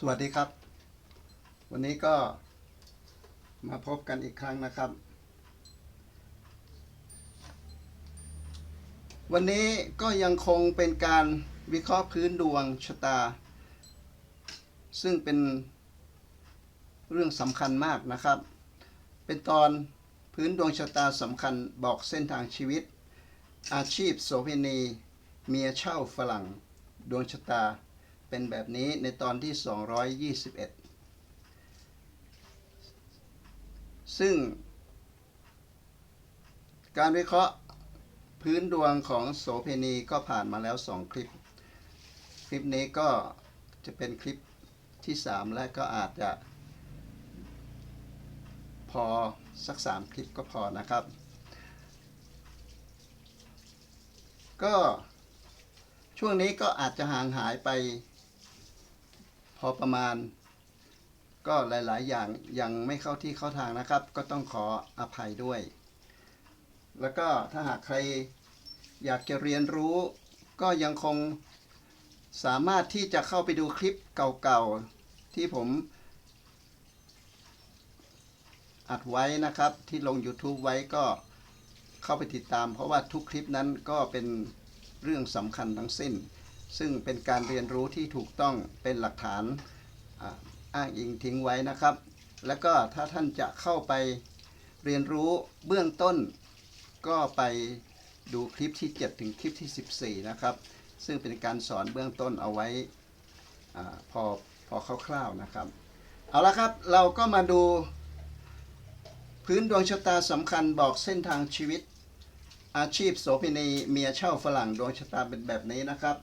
สวัสดีครับ วันนี้ก็มาพบกันอีกครั้งนะครับ วันนี้ก็ยังคงเป็นการวิเคราะห์พื้นดวงชะตา ซึ่งเป็นเรื่องสำคัญมากนะครับ เป็นตอนพื้นดวงชะตาสำคัญบอกเส้นทางชีวิต อาชีพโสเภณีเมียเช่าฝรั่ง ดวงชะตา เป็นแบบนี้ในตอนที่ 221 ซึ่ง การวิเคราะห์พื้นดวงของโสเพณีก็ผ่านมาแล้ว 2 คลิป คลิปนี้ก็จะเป็นคลิปที่ 3 และก็อาจจะ พอสัก 3 คลิปก็พอนะครับ ก็ช่วงนี้ก็อาจจะห่างหายไป พอประมาณ ก็หลาย ๆ อย่างยังไม่เข้าที่เข้าทางนะครับ ก็ต้องขออภัยด้วย แล้วก็ถ้าหากใครอยากจะเรียนรู้ ก็ยังคงสามารถที่จะเข้าไปดูคลิปเก่า ๆ ที่ผมอัดไว้นะครับที่ลง YouTube ไว้ก็เข้าไปติดตาม เพราะว่าทุกคลิปนั้นก็เป็นเรื่องสำคัญทั้งสิ้น ซึ่งเป็นการเรียนรู้ที่ถูกต้องเป็นหลักฐานอ,อ้างอิงทิ้งไว้นะครับ แล้วก็ถ้าท่านจะเข้าไปเรียนรู้เบื้องต้นก็ไปดูคลิปที่ 7 ถึงคลิปที่ 14 นะครับ ซึ่งเป็นการสอนเบื้องต้นเอาไว้อพอพอคร่าวๆนะครับ เอาละครับเราก็มาดู พื้นดวงชะตาสำคัญบอกเส้นทางชีวิตอาชีพโสเภณีเมียเช่าฝรั่งดวงชะตาเป็นแบบนี้นะครับ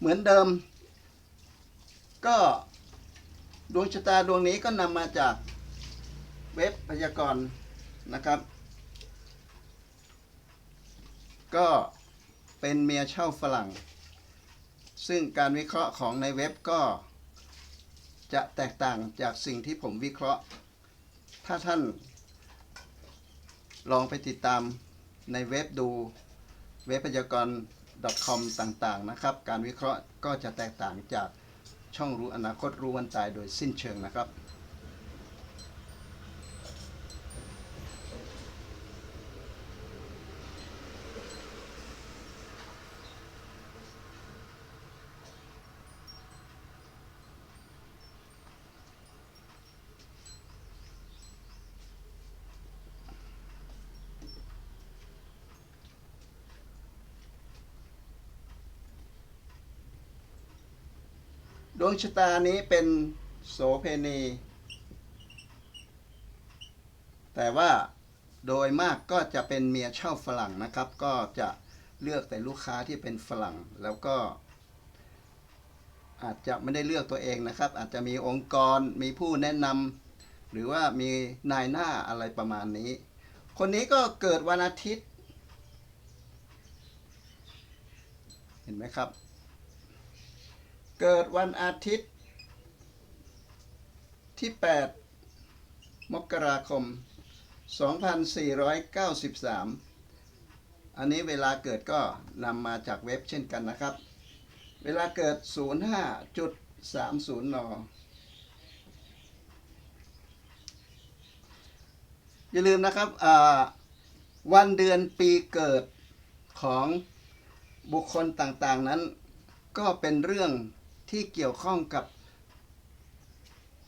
เหมือนเดิม ก็ดวงชะตาดวงนี้ก็นำมาจากเว็บพยากรณ์นะครับ ก็เป็นเมียเช่าฝรั่ง ซึ่งการวิเคราะห์ของในเว็บก็จะแตกต่างจากสิ่งที่ผมวิเคราะห์ ถ้าท่านลองไปติดตามในเว็บดูเว็บพยากรณ์ .com ต่างๆนะครับ การวิเคราะห์ก็จะแตกต่างจากช่องรู้อนาคตรู้วันตายโดยสิ้นเชิงนะครับ วงชะตานี้เป็นโสเพณี แต่ว่าโดยมากก็จะเป็นเมียเช่าฝรั่งนะครับ ก็จะเลือกแต่ลูกค้าที่เป็นฝรั่งแล้วก็ อาจจะไม่ได้เลือกตัวเองนะครับ อาจจะมีองค์กรมีผู้แนะนำหรือว่ามีนายหน้าอะไรประมาณนี้ คนนี้ก็เกิดวันอาทิตย์ เห็นไหมครับ เกิดวันอาทิตย์ที่ 8 มกราคม 2493 อันนี้เวลาเกิดก็นำมาจากเว็บเช่นกันนะครับ เวลาเกิด 05.30 น อย่าลืมนะครับวันเดือนปีเกิดของบุคคลต่างๆนั้นก็เป็นเรื่อง ที่เกี่ยวข้องกับ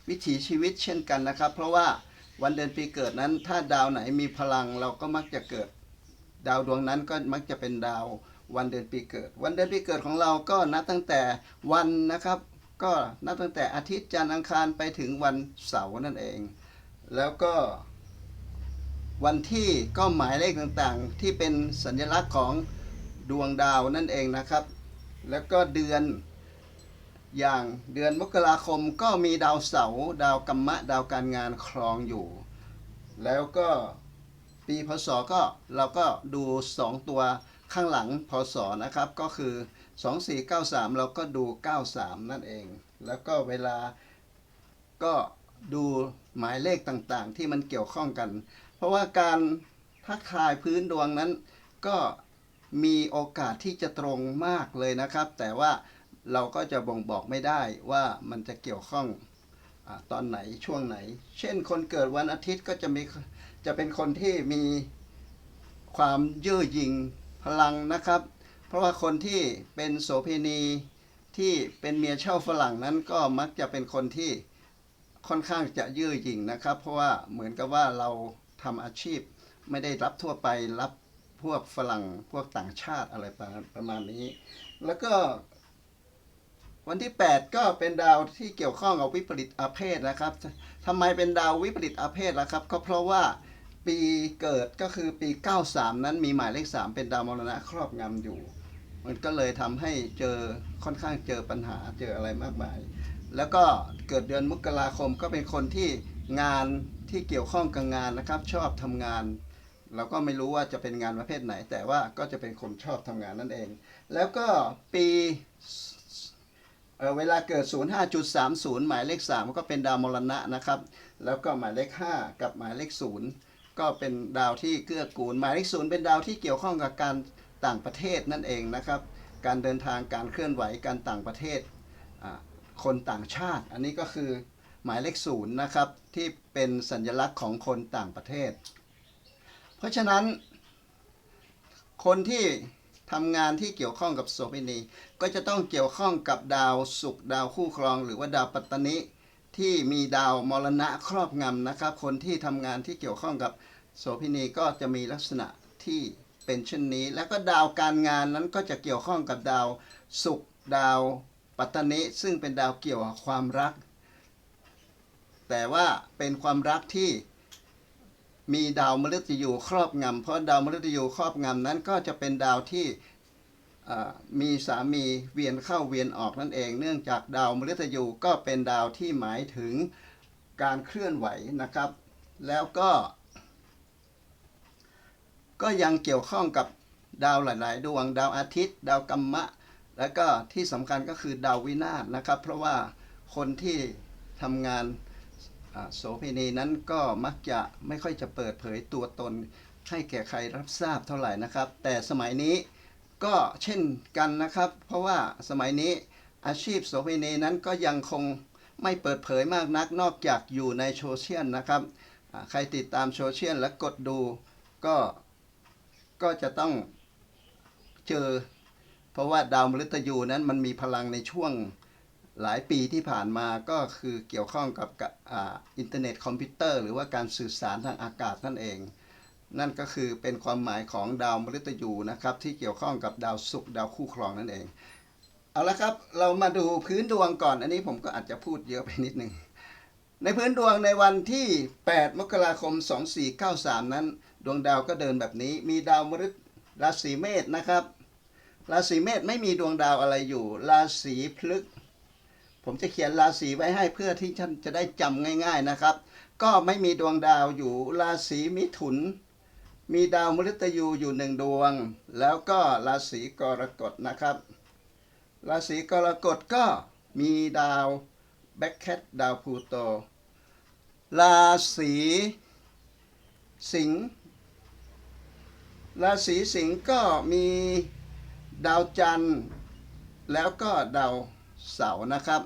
วิถีชีวิตเช่นกันนะครับ เพราะว่าวันเดือนปีเกิดนั้น ถ้าดาวไหนมีพลังเราก็มักจะเกิด ดาวดวงนั้นก็มักจะเป็นดาววันเดือนปีเกิด วันเดือนปีเกิดของเราก็นับตั้งแต่วันนะครับ ก็นับตั้งแต่อาทิตย์จันทร์อังคารไปถึงวันเสาร์นั่นเอง แล้วก็วันที่ก็หมายเลขต่างๆ ที่เป็นสัญลักษณ์ของดวงดาวนั่นเองนะครับ แล้วก็เดือน อย่างเดือนมกราคมก็มีดาวเสาร์ดาวกัมมะ ดาวการงานครองอยู่ แล้วก็ปีพศก็เราก็ดู 2 ตัวข้างหลังพศนะครับ ก็คือ 2493 เราก็ดู 93 นั่นเอง แล้วก็เวลาก็ดูหมายเลขต่างๆ ที่มันเกี่ยวข้องกัน เพราะว่าการทักทายพื้นดวงนั้น ก็มีโอกาสที่จะตรงมากเลยนะครับ แต่ว่า เราก็จะบ่งบอกไม่ได้ว่ามันจะเกี่ยวข้องอตอนไหนช่วงไหน เช่นคนเกิดวันอาทิตย์ก็จะมีจะเป็นคนที่มีความเย่อหยิ่งพลังนะครับ เพราะว่าคนที่เป็นโสเภณีที่เป็นเมียเช่าฝรั่งนั้นก็มักจะเป็นคนที่ค่อนข้างจะเย่อหยิ่งนะครับ เพราะว่าเหมือนกับว่าเราทำอาชีพไม่ได้รับทั่วไปรับพวกฝรั่งพวกต่างชาติอะไรประประมาณนี้ แล้วก็ วันที่ 8 ก็เป็นดาวที่เกี่ยวข้องกับวิปริตอาเพศนะครับทำไมเป็นดาววิปริตอาเพศล่ะครับ ก็เพราะว่าปีเกิดก็คือปี 93 นั้นมีหมายเลข 3 เป็นดาวมรณะครอบงำอยู่ มันก็เลยทำให้เจอค่อนข้างเจอปัญหาเจออะไรมากมาย แล้วก็เกิดเดือนมกราคมก็เป็นคนที่งานที่เกี่ยวข้องกับงานนะครับ ชอบทำงานเราก็ไม่รู้ว่าจะเป็นงานประเภทไหน แต่ว่าก็จะเป็นคนชอบทำงานนั่นเอง แล้วก็ปี เเวลาเกิด 05.30 หมายเลข 3 ก็เป็นดาวมรณะนะครับ แล้วก็หมายเลข 5 กับหมายเลข 0 ก็เป็นดาวที่เกื้อกูล หมายเลข 0 เป็นดาวที่เกี่ยวข้องกับการต่างประเทศนั่นเองนะครับ การเดินทางการเคลื่อนไหวการต่างประเทศ คนต่างชาติ อันนี้ก็คือหมายเลข 0 นะครับ ที่เป็นสัญลักษณ์ของคนต่างประเทศ เพราะฉะนั้นคนที่ ทำงานที่เกี่ยวข้องกับโสเภณี ก็จะต้องเกี่ยวข้องกับดาวศุกร์ดาวคู่ครอง หรือว่าดาวปัตตนิที่มีดาวมรณะครอบงำนะครับ คนที่ทำงานที่เกี่ยวข้องกับโสเภณีก็จะมีลักษณะที่เป็นเช่นนี้ แล้วก็ดาวการงานนั้นก็จะเกี่ยวข้องกับดาวศุกร์ดาวปัตตนิซึ่งเป็นดาวเกี่ยวกับความรัก แต่ว่าเป็นความรักที่ มีดาวมฤตยูครอบงำเพราะดาวมฤตยูครอบงำนั้นก็จะเป็นดาวที่มีสามีเวียนเข้าเวียนออกนั่นเอง เนื่องจากดาวมฤตยูก็เป็นดาวที่หมายถึงการเคลื่อนไหวนะครับ แล้วก็ ก็ยังเกี่ยวข้องกับดาวหลาย ๆ ดวง ดาวอาทิตย์ ดาวกัมมะ แล้วก็ที่สำคัญก็คือดาววินาศนะครับ เพราะว่าคนที่ทำงาน โสเภณีนั้นก็มักจะไม่ค่อยจะเปิดเผยตัวตนให้แก่ใครรับทราบเท่าไหร่นะครับ แต่สมัยนี้ก็เช่นกันนะครับ เพราะว่าสมัยนี้อาชีพโสเภณีนั้นก็ยังคงไม่เปิดเผยมากนักนอกจากอยู่ในโซเชียลนะครับใครติดตามโซเชียลและกดดูก็ก็จะต้องเจอ เพราะว่าดาวมฤตยูนั้นมันมีพลังในช่วง หลายปีที่ผ่านมาก็คือเกี่ยวข้องกับอ่าอินเทอร์เน็ตคอมพิวเตอร์หรือว่าการสื่อสารทางอากาศนั่นเอง นั่นก็คือเป็นความหมายของดาวมฤตยูนะครับที่เกี่ยวข้องกับดาวศุกร์ดาวคู่ครองนั่นเอง เอาละครับเรามาดูพื้นดวงก่อน อันนี้ผมก็อาจจะพูดเยอะไปนิดนึงในพื้นดวงในวันที่ 8 มกราคม 2493 นั้น ดวงดาวก็เดินแบบนี้ มีดาวมฤตราศีเมษนะครับ ราศีเมษไม่มีดวงดาวอะไรอยู่ ราศีพฤกษ์ ผมจะเขียนราศีไว้ให้เพื่อที่ท่านจะได้จำง่าย ๆนะครับ ก็ไม่มีดวงดาวอยู่ราศีมิถุน มีดาวมฤตยูอยู่หนึ่งดวง แล้วก็ราศีกรกฎนะครับ ราศีกรกฎก็มีดาวแบ็คแคทดาวพูโต ราศีสิงห์ราศีสิงห์ก็มีดาวจันทร์แล้วก็ดาว เสาร์นะครับ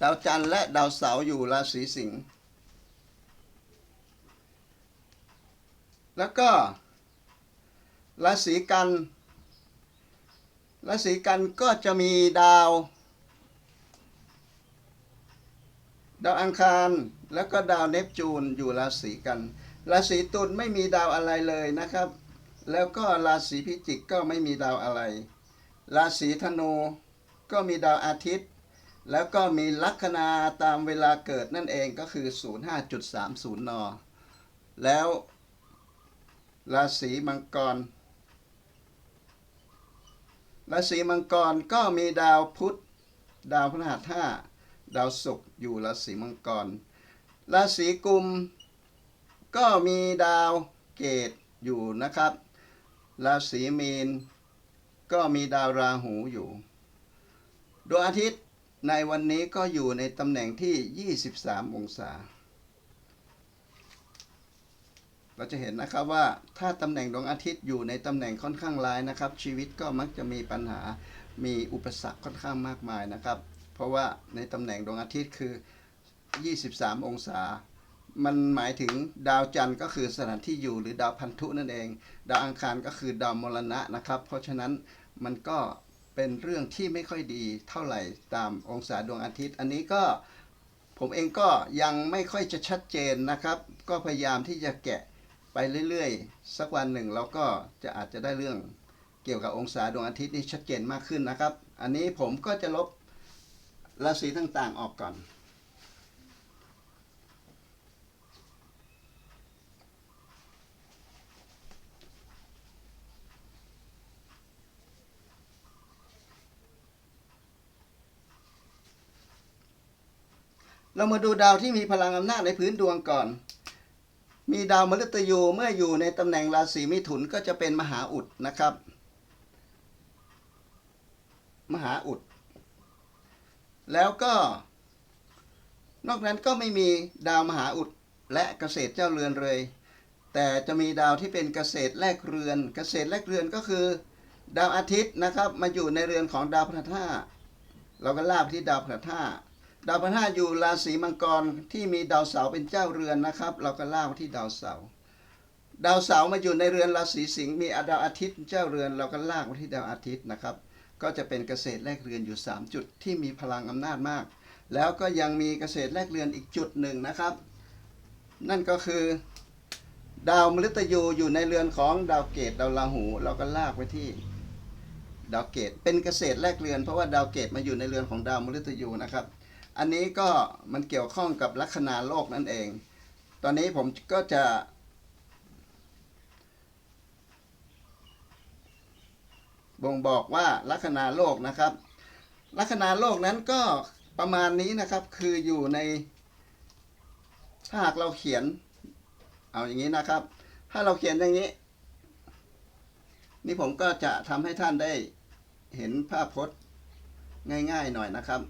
ดาวจันทร์และดาวเสาร์อยู่ราศีสิงห์แล้วก็ราศีกันราศีกันก็จะมีดาว ดาวอังคารแล้วก็ดาวเนปจูนอยู่ราศีกันราศีตุลไม่มีดาวอะไรเลยนะครับ แล้วก็ราศีพิจิกก็ไม่มีดาวอะไร ราศีธนูก็มีดาวอาทิตย์ แล้วก็มีลัคนาตามเวลาเกิดนั่นเองก็คือ 05.30 น แล้วราศีมังกร ราศีมังกรก็มีดาวพุธ ดาวพฤหัสห้าดาวศุกร์อยู่ราศีมังกร ราศีกุมก็มีดาวเกตอยู่นะครับ ราศีมีน ก็มีดาวราหูอยู่ ดวงอาทิตย์ในวันนี้ก็อยู่ในตำแหน่งที่ 23 องศา เราจะเห็นนะครับว่าถ้าตำแหน่งดวงอาทิตย์อยู่ในตำแหน่งค่อนข้างร้ายนะครับ ชีวิตก็มักจะมีปัญหา มีอุปสรรคค่อนข้างมากมายนะครับ เพราะว่าในตำแหน่งดวงอาทิตย์คือ 23 องศา มันหมายถึงดาวจันทร์ก็คือสถานที่อยู่หรือดาวพันธุนั่นเอง ดาวอังคารก็คือดาวมรณะนะครับ เพราะฉะนั้นมันก็เป็นเรื่องที่ไม่ค่อยดีเท่าไหร่ตามองศาดวงอาทิตย์ อันนี้ก็ผมเองก็ยังไม่ค่อยจะชัดเจนนะครับ ก็พยายามที่จะแกะไปเรื่อยๆ สักวันหนึ่งเราก็จะอาจจะได้เรื่องเกี่ยวกับองศาดวงอาทิตย์นี่ชัดเจนมากขึ้นนะครับ อันนี้ผมก็จะลบราศีต่างๆออกก่อน เรามาดูดาวที่มีพลังอำนาจในพื้นดวงก่อน มีดาวมฤตยูเมื่ออยู่ในตำแหน่งราศีมิถุนก็จะเป็นมหาอุดนะครับ มหาอุด แล้วก็ นอกนั้นก็ไม่มีดาวมหาอุดและเกษตรเจ้าเรือนเลย แต่จะมีดาวที่เป็นเกษตรแลกเรือน เกษตรแลกเรือนก็คือ ดาวอาทิตย์นะครับ มาอยู่ในเรือนของดาวพฤหัสเราก็ลากไปที่ดาวพฤหัส ดาวพฤหัสอยู่ราศีมังกรที่มีดาวเสาร์เป็นเจ้าเรือนนะครับ เราก็ลามาที่ดาวเสาร์ดาวเสาร์มาอยู่ในเรือนราศีสิงห์มีดาวอาทิตย์เจ้าเรือนเราก็ลากมาที่ดาวอาทิตย์นะครับ ก็จะเป็นเกษตรแลกเรือนอยู่ 3 จุดที่มีพลังอำนาจมาก แล้วก็ยังมีเกษตรแลกเรือนอีกจุดหนึ่งนะครับ นั่นก็คือ ดาวมฤตยูอยู่ในเรือนของดาวเกตดาวราหู เราก็ลากไปที่ดาวเกตเป็นเกษตรแลกเรือนเพราะว่าดาวเกตมาอยู่ในเรือนของดาวมฤตยูนะครับ อันนี้ก็มันเกี่ยวข้องกับลัคนาโลกนั่นเอง ตอนนี้ผมก็จะ บ่งบอกว่าลัคนาโลกนะครับ ลัคนาโลกนั้นก็ประมาณนี้นะครับ คืออยู่ใน ถ้าหากเราเขียน เอาอย่างนี้นะครับ ถ้าเราเขียนอย่างนี้ นี่ผมก็จะทำให้ท่านได้เห็นภาพพจน์ง่ายๆหน่อยนะครับ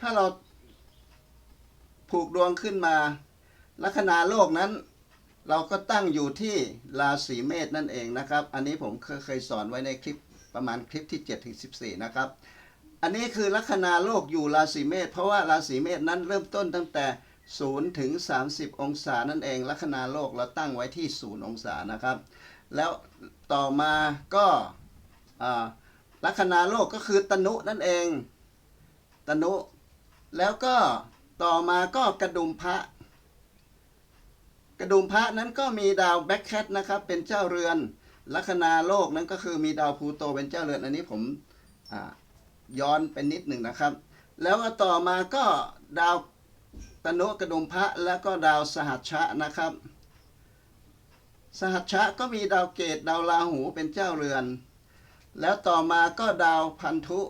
ถ้าเราผูกดวงขึ้นมา ลัคนาโลกนั้น เราก็ตั้งอยู่ที่ราศีเมษนั่นเองนะครับ อันนี้ผมเคยสอนไว้ในคลิปประมาณคลิปที่7ถึง14 นะครับ อันนี้คือลัคนาโลกอยู่ราศีเมษเพราะว่าราศีเมษนั้นเริ่มต้นตั้งแต่0ถึง30 องศานั่นเอง ลัคนาโลกเราตั้งไว้ที่ 0 องศานะครับ แล้วต่อมาก็ลัคนาโลกก็คือตนุนั่นเอง ตนุ แล้วก็ต่อมาก็กระดุมพระ กระดุมพระนั้นก็มีดาวแบ็คแคทนะครับ เป็นเจ้าเรือน ลัคนาโลกนั้นก็คือมีดาวพลูโตเป็นเจ้าเรือน อันนี้ผมย้อนไปนิดหนึ่งนะครับ แล้วก็ต่อมาก็ดาวตนุกระดุมพระแล้วก็ดาวสหัชชะนะครับ สหัชชะก็มีดาวเกตดาวราหูเป็นเจ้าเรือน แล้วต่อมาก็ดาวพันธุ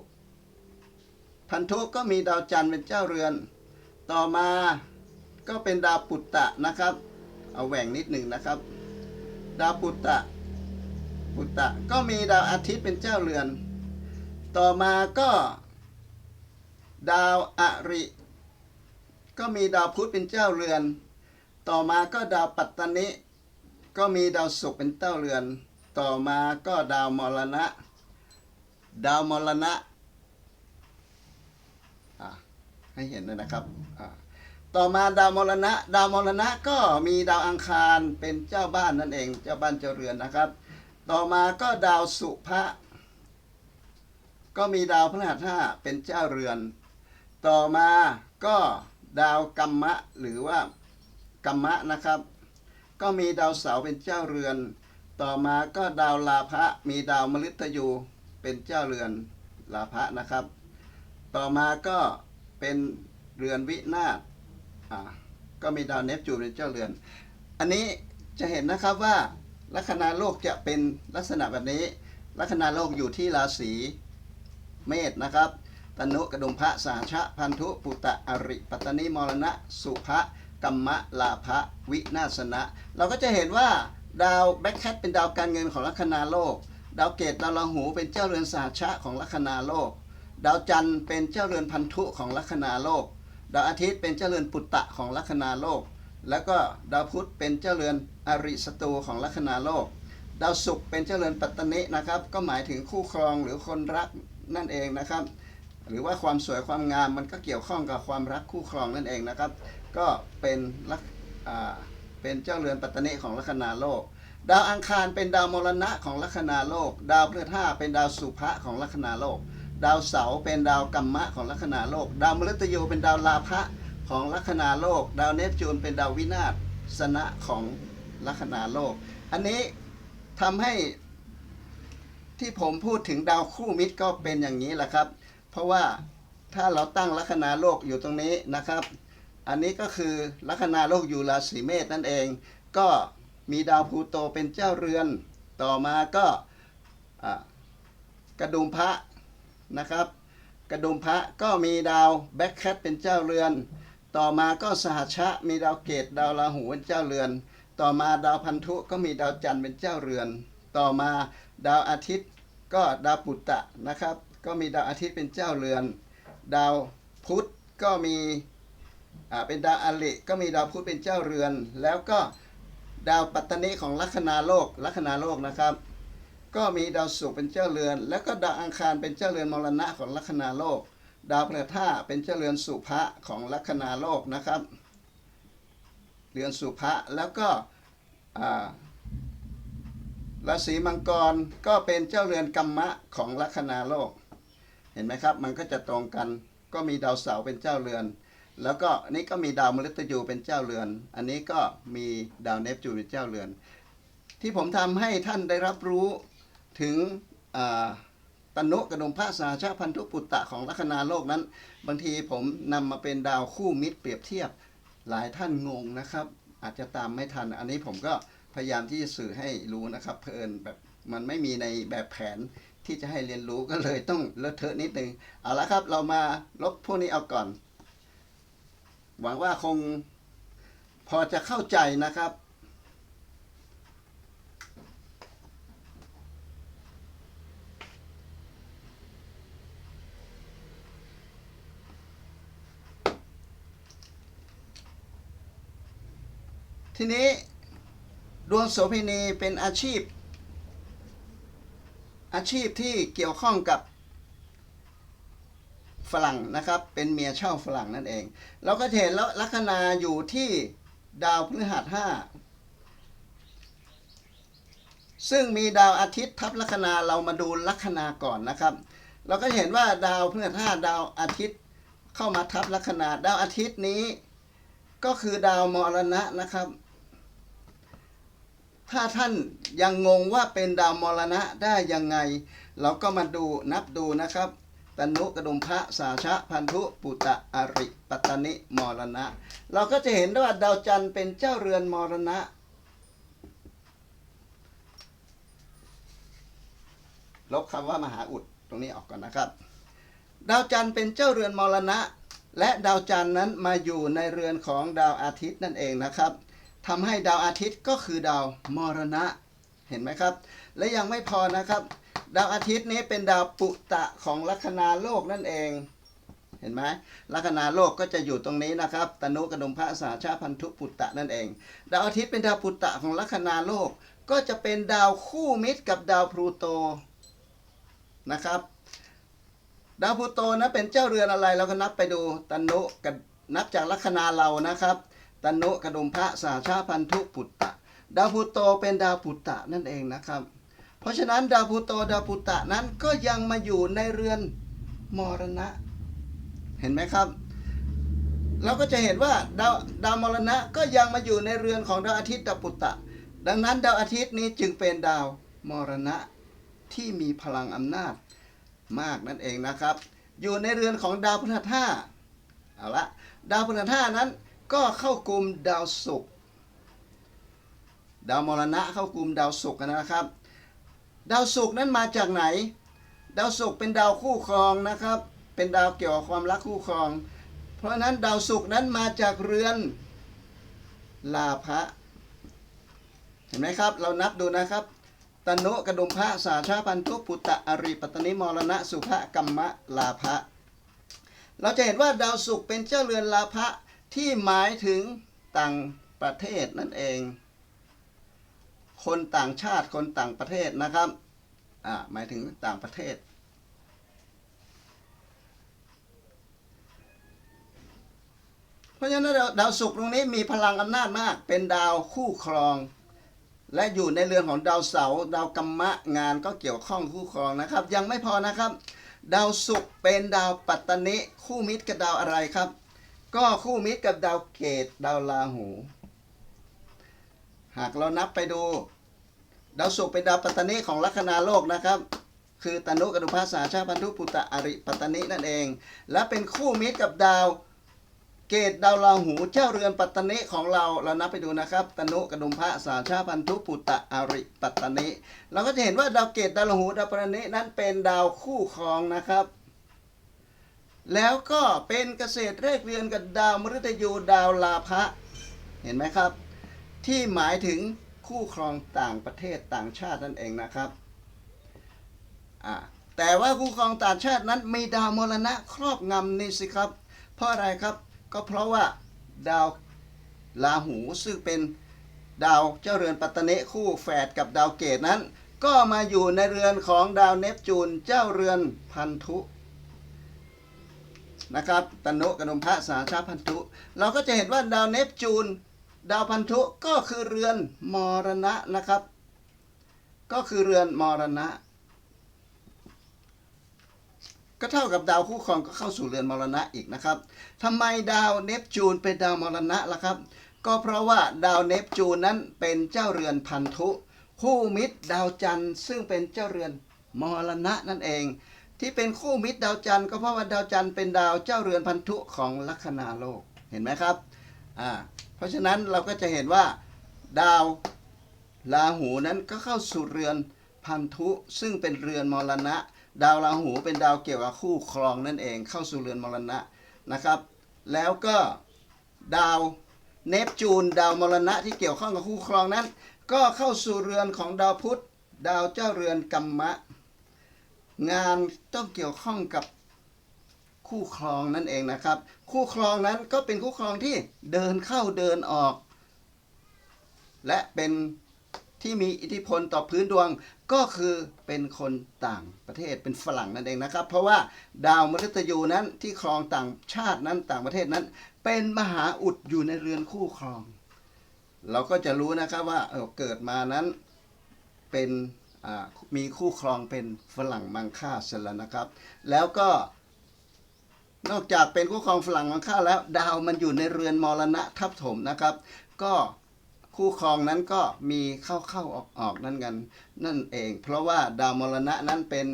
พันธุก็มีดาวจันทร์เป็นเจ้าเรือน ต่อมาก็เป็นดาวปุตตะนะครับ เอาแหว่งนิดหนึ่งนะครับ ดาวปุตตะปุตตะก็มีดาวอาทิตย์เป็นเจ้าเรือน ต่อมาก็ ดาวอริ ก็มีดาวพุธเป็นเจ้าเรือน ต่อมาก็ดาวปัตตนิก็มีดาวศุกร์เป็นเจ้าเรือน ต่อมาก็ดาวมรณะ ดาวมรณะอะ ให้เห็นด้วยนะครับ ต่อมาดาวมรณะ ดาวมรณะก็มีดาวอังคารเป็นเจ้าบ้านนั่นเอง เจ้าบ้านเจ้าเรือนนะครับ ต่อมาก็ดาวสุภะก็มีดาวพฤหัสห้าเป็นเจ้าเรือน ต่อมาก็ดาวกัมมะหรือว่ากัมมะนะครับ ก็มีดาวเสาเป็นเจ้าเรือน ต่อมาก็ดาวลาภะมีดาวมฤตยูเป็นเจ้าเรือนลาภะนะครับ ต่อมาก็ เป็นเรือนวินาศก็มีดาวเนปจูนเป็นเจ้าเรือน อันนี้จะเห็นนะครับว่าลัคนาโลกจะเป็นลักษณะแบบนี้ ลัคนาโลกอยู่ที่ราศีเมษนะครับตนุกระดุมพระสาชะพันธุปุตตะอริปัตตนิมรณะ สุภะกัมมะลาภะวินาศนะ เราก็จะเห็นว่าดาวแบ็คแคทเป็นดาวการเงินของลัคนาโลก ดาวเกตดาวราหูเป็นเจ้าเรือนสาชะของลัคนาโลก ดาวจันทร์เป็นเจ้าเรือนพันธุของลัคนาโลก ดาวอาทิตย์เป็นเจ้าเรือนปุตตะของลัคนาโลก แล้วก็ดาวพุธเป็นเจ้าเรือนอริสตูของลัคนาโลก ดาวศุกร์เป็นเจ้าเรือนปัตตนินะครับ ก็หมายถึงคู่ครองหรือคนรักนั่นเองนะครับ หรือว่าความสวยความงามมันก็เกี่ยวข้องกับความรักคู่ครองนั่นเองนะครับ ก็เป็นลักเป็นเจ้าเรือนปัตตนิของลัคนาโลกดาวอังคารเป็นดาวมรณะของลัคนาโลก ดาวพฤหัสเป็นดาวสุภะของลัคนาโลก ดาวเสาร์เป็นดาวกัมมะของลัคนาโลก ดาวมฤตยูเป็นดาวลาภะของลัคนาโลก ดาวเนปจูนเป็นดาววินาศสนะของลัคนาโลก อันนี้ทำให้ที่ผมพูดถึงดาวคู่มิตรก็เป็นอย่างนี้แหละครับ เพราะว่าถ้าเราตั้งลัคนาโลกอยู่ตรงนี้นะครับ อันนี้ก็คือลัคนาโลกอยู่ราศีเมษนั่นเอง ก็มีดาวพลูโตเป็นเจ้าเรือน ต่อมาก็กระดุมพระ นะครับ กระดุมพระก็มีดาวแบ็คแคทเป็นเจ้าเรือน ต่อมาก็สหชะมีดาวเกตดาวราหูเป็นเจ้าเรือน ต่อมาดาวพันธุก็มีดาวจันทร์เป็นเจ้าเรือน ต่อมาดาวอาทิตย์ก็ดาวปุตตะนะครับ ก็มีดาวอาทิตย์เป็นเจ้าเรือน ดาวพุธก็มีอ่าเป็นดาวอลิก็มีดาวพุธเป็นเจ้าเรือน แล้วก็ดาวปัตตนิของลัคนาโลกลัคนาโลกนะครับ ก็มีดาวศุกร์เป็นเจ้าเรือน แล้วก็ดาวอังคารเป็นเจ้าเรือนมรณะของลัคนาโลก ดาวพฤหัสเป็นเจ้าเรือนสุภะของลัคนาโลกนะครับ เรือนสุภะแล้วก็ราศีมังกรก็เป็นเจ้าเรือนกัมมะของลัคนาโลก เห็นไหมครับ มันก็จะตรงกันก็มีดาวเสาร์เป็นเจ้าเรือน แล้วก็นนี้ก็มีดาวมฤตยูเป็นเจ้าเรือน อันนี้ก็มีดาวเนปจูนเป็นเจ้าเรือน ที่ผมทำให้ท่านได้รับรู้ ถึงตนุกระดมพระสาชาพันธุปุตตะของลัคนาโลกนั้น บางทีผมนำมาเป็นดาวคู่มิตรเปรียบเทียบหลายท่านงงนะครับ อาจจะตามไม่ทัน อันนี้ผมก็พยายามที่จะสื่อให้รู้นะครับเพลินแบบมันไม่มีในแบบแผนที่จะให้เรียนรู้ก็เลยต้องเลอะเทอะนิดนึง เอาละครับเรามาลบพวกนี้เอาก่อน หวังว่าคงพอจะเข้าใจนะครับ ทีนี้ดวงโสเภณีเป็นอาชีพ อาชีพที่เกี่ยวข้องกับฝรั่งนะครับ เป็นเมียเช่าฝรั่งนั่นเอง เราก็เห็นแล้วลัคนาอยู่ที่ดาวพฤหัสห้าซึ่งมีดาวอาทิตย์ทับลัคนาเรามาดูลัคนาก่อนนะครับ เราก็เห็นว่าดาวพฤหัสห้าดาวอาทิตย์เข้ามาทับลัคนา ดาวอาทิตย์นี้ ก็คือดาวมรณะนะครับ ถ้าท่านยังงงว่าเป็นดาวมรณะได้ยังไง เราก็มาดูนับดูนะครับตนุกระดุมพระสาชะพันธุปุตตะอริปัตนิมรณะ เราก็จะเห็นว่าดาวจันทร์เป็นเจ้าเรือนมรณะ ลบคำว่ามหาอุดตรงนี้ออกก่อนนะครับ ดาวจันทร์เป็นเจ้าเรือนมรณะ และดาวจันทร์นั้นมาอยู่ในเรือนของดาวอาทิตย์นั่นเองนะครับ ทำให้ดาวอาทิตย์ก็คือดาวมรณะ เห็นไหมครับ และยังไม่พอนะครับ ดาวอาทิตย์นี้เป็นดาวปุตตะของลัคนาโลกนั่นเอง เห็นไหมลัคนาโลกก็จะอยู่ตรงนี้นะครับตนุกระดุมพระสาชาพันธุปุตตะนั่นเอง ดาวอาทิตย์เป็นดาวปุตตะของลัคนาโลก ก็จะเป็นดาวคู่มิตรกับดาวพลูโตนะครับ ดาวพลูโตนะเป็นเจ้าเรือนอะไรเราก็นับไปดูตนุกับนับจากลัคนาเรานะครับ ตนุกระดมพระสาชาพันธุปุตตะ ดาวพลูโตเป็นดาวปุตตะนั่นเองนะครับ เพราะฉะนั้นดาวพลูโตดาวปุตตะนั้นก็ยังมาอยู่ในเรือนมรณะ เห็นไหมครับ เราก็จะเห็นว่าดาวดาวมรณะก็ยังมาอยู่ในเรือนของดาวอาทิตย์ดาวปุตตะ ดังนั้นดาวอาทิตย์นี้จึงเป็นดาวมรณะที่มีพลังอำนาจมากนั่นเองนะครับ อยู่ในเรือนของดาวพฤหัสห้าเอาละดาวพฤหัสห้านั้น ก็เข้ากลุ่มดาวศุกร์ดาวมรณะเข้ากลุ่มดาวศุกร์นะครับ ดาวศุกร์นั้นมาจากไหน ดาวศุกร์เป็นดาวคู่ครองนะครับ เป็นดาวเกี่ยวกับความรักคู่ครอง เพราะนั้นดาวศุกร์นั้นมาจากเรือนลาภะเห็นไหมครับ เรานับดูนะครับตนุกระดุมพระสาชาพันธุปุตตะอริปัตตนิมรณะสุภกัมมะลาภะเราจะเห็นว่าดาวศุกร์เป็นเจ้าเรือนลาภะ ที่หมายถึงต่างประเทศนั่นเอง คนต่างชาติคนต่างประเทศนะครับอ่าหมายถึงต่างประเทศ เพราะฉะนั้นดาวดาวศุกร์ตรงนี้มีพลังอำนาจมาก เป็นดาวคู่ครอง และอยู่ในเรือนของดาวเสาร์ดาวกัมมะงานก็เกี่ยวข้องคู่ครองนะครับ ยังไม่พอนะครับ ดาวศุกร์เป็นดาวปัตตนิคู่มิตรกับดาวอะไรครับ ก็คู่มิตรกับดาวเกตดาวราหู หากเรานับไปดู ดาวศุกร์เป็นดาวปัตตานิของลัคนาโลกนะครับ คือตนุกดุภาษาชาพันธุปุตตะอริปัตตานินั่นเอง และเป็นคู่มิตรกับดาวเกตดาวราหูเจ้าเรือนปัตตานิของเราเรานับไปดูนะครับตนุกดุมพระสาชาพันธุปุตตะอริปัตตานิเราก็จะเห็นว่าดาวเกตดาวราหูดาวปัตตานินั้นเป็นดาวคู่ครองนะครับ แล้วก็เป็นเกษตรเลขเรือนกับดาวมฤตยูดาวลาภะเห็นไหมครับ ที่หมายถึงคู่ครองต่างประเทศต่างชาตินั่นเองนะครับแต่ว่าคู่ครองต่างชาตินั้นมีดาวมรณะครอบงำนี่สิครับ เพราะอะไรครับก็เพราะว่าดาวราหูซึ่งเป็นดาวเจ้าเรือนปัตตเนะคู่แฝดกับดาวเกตนั้น ก็มาอยู่ในเรือนของดาวเนปจูนเจ้าเรือนพันธุ นะครับตนุกนุมพระสาชาพันธุ เราก็จะเห็นว่าดาวเนปจูน ดาวพันธุก็คือเรือนมรณะนะครับ ก็คือเรือนมรณะ ก็เท่ากับดาวคู่ครองก็เข้าสู่เรือนมรณะอีกนะครับทำไมดาวเนปจูนเป็นดาวมรณะล่ะครับ ก็เพราะว่าดาวเนปจูนนั้นเป็นเจ้าเรือนพันธุ คู่มิตรดาวจันทร์ซึ่งเป็นเจ้าเรือนมรณะนั่นเอง ที่เป็นคู่มิตรดาวจันทร์ก็เพราะว่าดาวจันทร์เป็นดาวเจ้าเรือนพันธุของลัคนาโลกเห็นไหมครับอ่าเพราะฉะนั้นเราก็จะเห็นว่าดาวราหูนั้นก็เข้าสู่เรือนพันธุซึ่งเป็นเรือนมรณะ ดาวราหูเป็นดาวเกี่ยวกับคู่ครองนั่นเองเข้าสู่เรือนมรณะนะครับ แล้วก็ดาวเนปจูนดาวมรณะที่เกี่ยวข้องกับคู่ครองนั้น ก็เข้าสู่เรือนของดาวพุธดาวเจ้าเรือนกัมมะ งานต้องเกี่ยวข้องกับคู่ครองนั่นเองนะครับ คู่ครองนั้นก็เป็นคู่ครองที่เดินเข้าเดินออก และเป็นที่มีอิทธิพลต่อพื้นดวงก็คือเป็นคนต่างประเทศเป็นฝรั่งนั่นเองนะครับ เพราะว่าดาวมฤตยูนั้นที่ครองต่างชาตินั้นต่างประเทศนั้น เป็นมหาอุดอยู่ในเรือนคู่ครอง เราก็จะรู้นะครับว่าเออเกิดมานั้นเป็น มีคู่ครองเป็นฝรั่งมังค่าเสร็จแล้วนะครับ แล้วก็นอกจากเป็นคู่ครองฝรั่งมังค่าแล้ว ดาวมันอยู่ในเรือนมรณะทับถมนะครับ ก็คู่ครองนั้นก็มีเข้าเข้าออกออกนั่นกันนั่นเอง เพราะว่าดาวมรณะนั้นเป็น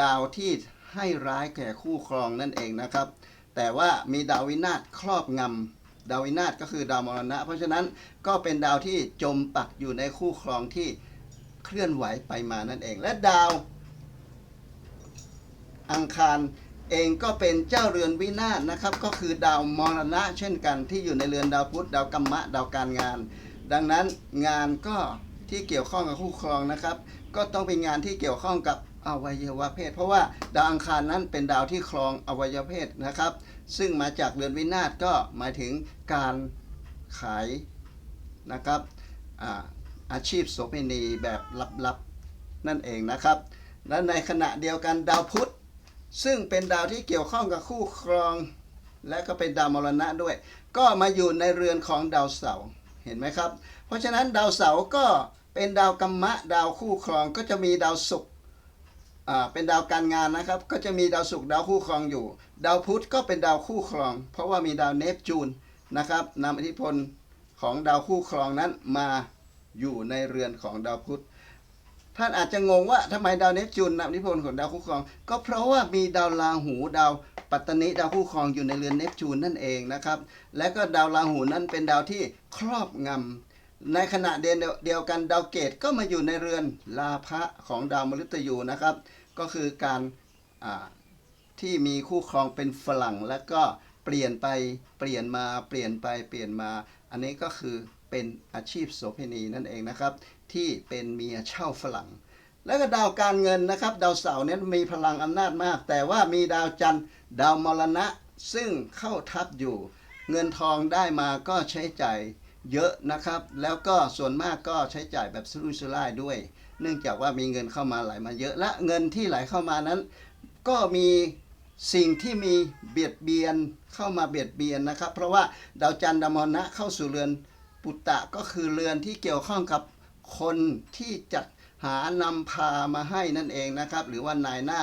ดาวที่ให้ร้ายแก่คู่ครองนั่นเองนะครับ แต่ว่ามีดาววินาศครอบงำดาววินาศก็คือดาวมรณะ เพราะฉะนั้นก็เป็นดาวที่จมปักอยู่ในคู่ครองที่ เคลื่อนไหวไปมานั่นเอง และดาว อังคารเองก็เป็นเจ้าเรือนวินาศนะครับ ก็คือดาวมรณะ เช่นกันที่อยู่ในเรือนดาวพุธดาวกัมมะดาวการงาน ดังนั้นงานก็ที่เกี่ยวข้องกับคู่ครองนะครับ ก็ต้องเป็นงานที่เกี่ยวข้องกับอวัยวะเพศ เพราะว่าดาวอังคารนั้นเป็นดาวที่ครองอวัยวะเพศนะครับ ซึ่งมาจากเรือนวินาศก็หมายถึงการขายนะครับ อาชีพโสเภณีแบบลับๆนั่นเองนะครับ และในขณะเดียวกันดาวพุธ ซึ่งเป็นดาวที่เกี่ยวข้องกับคู่ครอง และก็เป็นดาวมรณะด้วย ก็มาอยู่ในเรือนของดาวเสาร์เห็นไหมครับ เพราะฉะนั้นดาวเสาร์ก็เป็นดาวกัมมะดาวคู่ครองก็จะมีดาวศุกร์เป็นดาวการงานนะครับ ก็จะมีดาวศุกร์ดาวคู่ครองอยู่ ดาวพุธก็เป็นดาวคู่ครอง เพราะว่ามีดาวเนปจูนนะครับนำอิทธิพลของดาวคู่ครองนั้นมา อยู่ในเรือนของดาวพุธท่านอาจจะงงว่าทำไมดาวเนปจูนนำอิทธิพลของดาวคู่ครอง ก็เพราะว่ามีดาวราหูดาวปัตตนิดาวคู่ครองอยู่ในเรือนเนปจูนนั่นเองนะครับ และก็ดาวราหูนั้นเป็นดาวที่ครอบงำในขณะเดียวกันดาวเกตก็มาอยู่ในเรือนลาภะของดาวมฤตยูนะครับ ก็คือการที่มีคู่ครองเป็นฝรั่ง แล้วก็เปลี่ยนไปเปลี่ยนมาเปลี่ยนไปเปลี่ยนมา อันนี้ก็คือ เป็นอาชีพโสเภณีนั่นเองนะครับ ที่เป็นเมียเช่าฝรั่ง แล้วก็ดาวการเงินนะครับ ดาวเสาร์เนี่ยมีพลังอำนาจมาก แต่ว่ามีดาวจันทร์ ดาวมรณะซึ่งเข้าทับอยู่ เงินทองได้มาก็ใช้จ่ายเยอะนะครับ แล้วก็ส่วนมากก็ใช้จ่ายแบบสุรุ่ยสุร่ายด้วย เนื่องจากว่ามีเงินเข้ามาไหลมาเยอะ และเงินที่ไหลเข้ามานั้น ก็มีสิ่งที่มีเบียดเบียนเข้ามาเบียดเบียนนะครับ เพราะว่าดาวจันทร์ดาวมรณะเข้าสู่เรือน ปุตตะก็คือเรือนที่เกี่ยวข้องกับคนที่จัดหานำพามาให้นั่นเองนะครับ หรือว่านายหน้า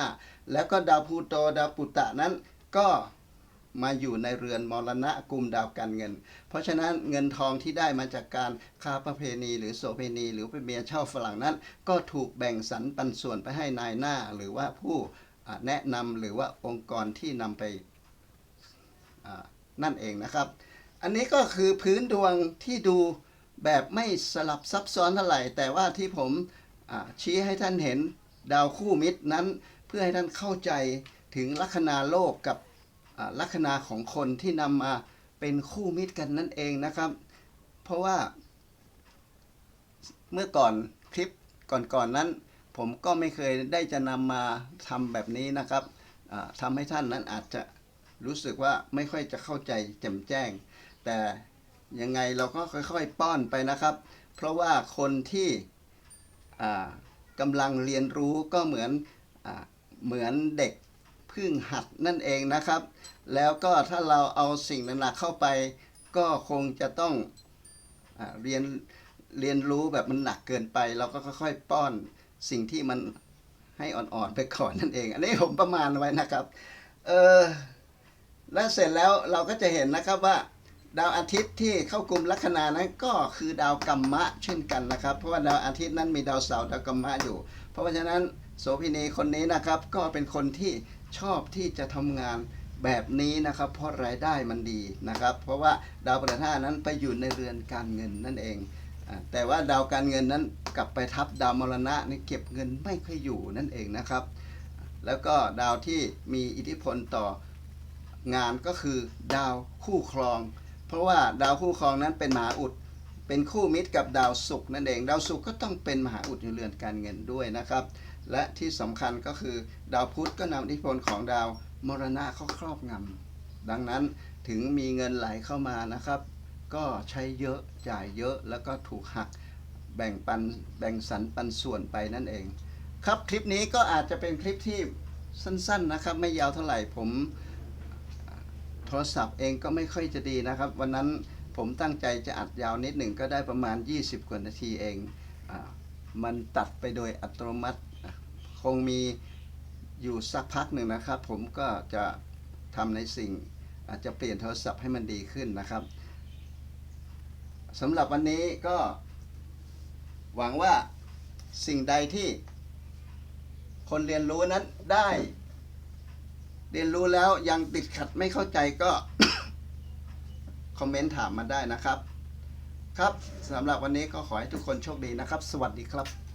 แล้วก็ดาวพูโตดาวปุตตะนั้นก็มาอยู่ในเรือนมรณะกลุ่มดาวการเงิน เพราะฉะนั้นเงินทองที่ได้มาจากการค้าประเพณี หรือโสเภณี หรือเป็นเมียเช่าฝรั่งนั้น ก็ถูกแบ่งสรรปันส่วนไปให้นายหน้า หรือว่าผู้แนะนำหรือว่าองค์กรที่นำไปนั่นเองนะครับ อันนี้ก็คือพื้นดวงที่ดูแบบไม่สลับซับซ้อนเท่าไหร่ แต่ว่าที่ผมชี้ให้ท่านเห็นดาวคู่มิตรนั้น เพื่อให้ท่านเข้าใจถึงลัคนาโลกกับลัคนาของคนที่นำมาเป็นคู่มิตรกันนั่นเองนะครับ เพราะว่าเมื่อก่อนคลิปก่อนๆนนั้น ผมก็ไม่เคยได้จะนำมาทำแบบนี้นะครับทำให้ท่านนั้นอาจจะรู้สึกว่าไม่ค่อยจะเข้าใจแจ่มแจ้ง แต่ยังไงเราก็ค่อยๆป้อนไปนะครับ เพราะว่าคนที่กำลังเรียนรู้ก็เหมือนอเหมือนเด็กเพึ่งหัดนั่นเองนะครับ แล้วก็ถ้าเราเอาสิ่งหนักๆเข้าไป ก็คงจะต้องอเรียนเรียนรู้แบบมันหนักเกินไป เราก็ค่อยๆป้อนสิ่งที่มันให้อ่อนๆไปก่อนนั่นเอง อันนี้ผมประมาณไว้นะครับ เออแล้วเสร็จแล้วเราก็จะเห็นนะครับว่า ดาวอาทิตย์ที่เข้ากลุ่มลัคนานั้นก็คือดาวกัมมะเช่นกันนะครับ เพราะว่าดาวอาทิตย์นั้นมีดาวเสาร์ดาวกัมมะอยู่ เพราะฉะนั้นโสภิณีคนนี้นะครับ ก็เป็นคนที่ชอบที่จะทำงานแบบนี้นะครับ เพราะรายได้มันดีนะครับ เพราะว่าดาวประธานั้นไปอยู่ในเรือนการเงินนั่นเองแต่ว่าดาวการเงินนั้นกลับไปทับดาวมรณะนี่เก็บเงินไม่ค่อยอยู่นั่นเองนะครับ แล้วก็ดาวที่มีอิทธิพลต่องานก็คือดาวคู่ครอง เพราะว่าดาวคู่ครองนั้นเป็นมหาอุด เป็นคู่มิตรกับดาวศุกร์นั่นเอง ดาวศุกร์ก็ต้องเป็นมหาอุดในเรือนการเงินด้วยนะครับ และที่สำคัญก็คือดาวพุธก็นำอิทธิพลของดาวมรณะเข้าครอบงำดังนั้นถึงมีเงินไหลเข้ามานะครับ ก็ใช้เยอะจ่ายเยอะแล้วก็ถูกหักแบ่งปันแบ่งสรรปันส่วนไปนั่นเอง ครับคลิปนี้ก็อาจจะเป็นคลิปที่สั้นๆนะครับ ไม่ยาวเท่าไหร่ผม โทรศัพท์เองก็ไม่ค่อยจะดีนะครับ วันนั้นผมตั้งใจจะอัดยาวนิดหนึ่งก็ได้ประมาณ 20 กว่านาทีเองอมันตัดไปโดยอัตโนมัติ คงมีอยู่สักพักหนึ่งนะครับ ผมก็จะทำในสิ่งอาจจะเปลี่ยนโทรศัพท์ให้มันดีขึ้นนะครับสำหรับวันนี้ก็ หวังว่าสิ่งใดที่คนเรียนรู้นั้นได้ รียนรู้แล้วยังติดขัดไม่เข้าใจก็ คอมเมนต์ถามมาได้นะครับ ครับสำหรับวันนี้ก็ขอให้ทุกคนโชคดีนะครับ สวัสดีครับ